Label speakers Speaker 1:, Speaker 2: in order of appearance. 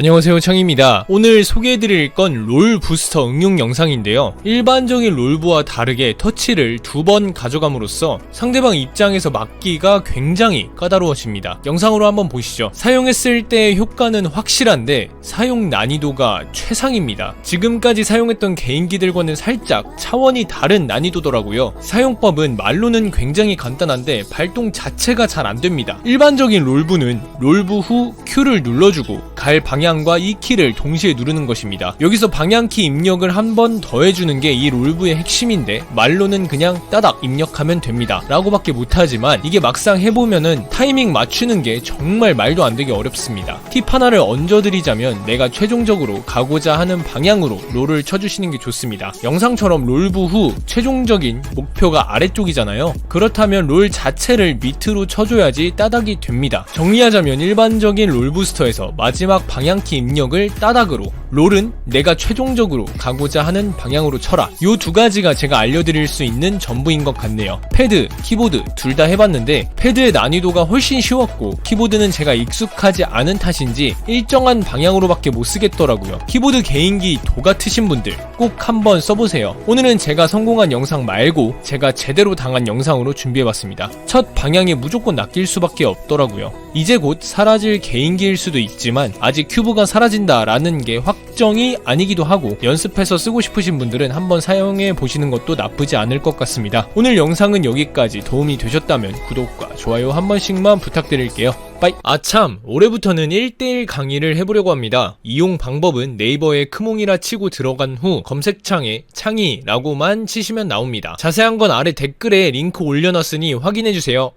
Speaker 1: 안녕하세요 창입니다. 오늘 소개해드릴 건 롤 부스터 응용 영상인데요. 일반적인 롤부와 다르게 터치를 두 번 가져감으로써 상대방 입장에서 막기가 굉장히 까다로워집니다. 영상으로 한번 보시죠. 사용했을 때의 효과는 확실한데 사용 난이도가 최상입니다. 지금까지 사용했던 개인기들과는 살짝 차원이 다른 난이도더라고요. 사용법은 말로는 굉장히 간단한데 발동 자체가 잘 안됩니다. 일반적인 롤부는 롤부 후 Q를 눌러주고 갈 방향과 이 키를 동시에 누르는 것입니다. 여기서 방향키 입력을 한 번 더 해주는 게 이 롤부의 핵심인데 말로는 그냥 따닥 입력하면 됩니다. 라고밖에 못하지만 이게 막상 해보면은 타이밍 맞추는 게 정말 말도 안 되게 어렵습니다. 팁 하나를 얹어드리자면 내가 최종적으로 가고자 하는 방향으로 롤을 쳐주시는 게 좋습니다. 영상처럼 롤부 후 최종적인 목표가 아래쪽이잖아요. 그렇다면 롤 자체를 밑으로 쳐줘야지 따닥이 됩니다. 정리하자면 일반적인 롤 부스터에서 마지막 방향키 입력을 따닥으로 롤은 내가 최종적으로 가고자 하는 방향으로 쳐라. 요 두 가지가 제가 알려드릴 수 있는 전부인 것 같네요. 패드, 키보드 둘 다 해봤는데 패드의 난이도가 훨씬 쉬웠고 키보드는 제가 익숙하지 않은 탓인지 일정한 방향으로밖에 못 쓰겠더라고요. 키보드 개인기 도 같으신 분들 꼭 한번 써보세요. 오늘은 제가 성공한 영상 말고 제가 제대로 당한 영상으로 준비해봤습니다. 첫 방향이 무조건 낚일 수밖에 없더라고요. 이제 곧 사라질 개인기일 수도 있지만 아직 큐브가 사라진다라는 게 확정이 아니기도 하고 연습해서 쓰고 싶으신 분들은 한번 사용해 보시는 것도 나쁘지 않을 것 같습니다. 오늘 영상은 여기까지 도움이 되셨다면 구독과 좋아요 한 번씩만 부탁드릴게요. 빠이. 아참, 올해부터는 1대1 강의를 해보려고 합니다. 이용 방법은 네이버에 크몽이라 치고 들어간 후 검색창에 창의라고만 치시면 나옵니다. 자세한 건 아래 댓글에 링크 올려놨으니 확인해주세요.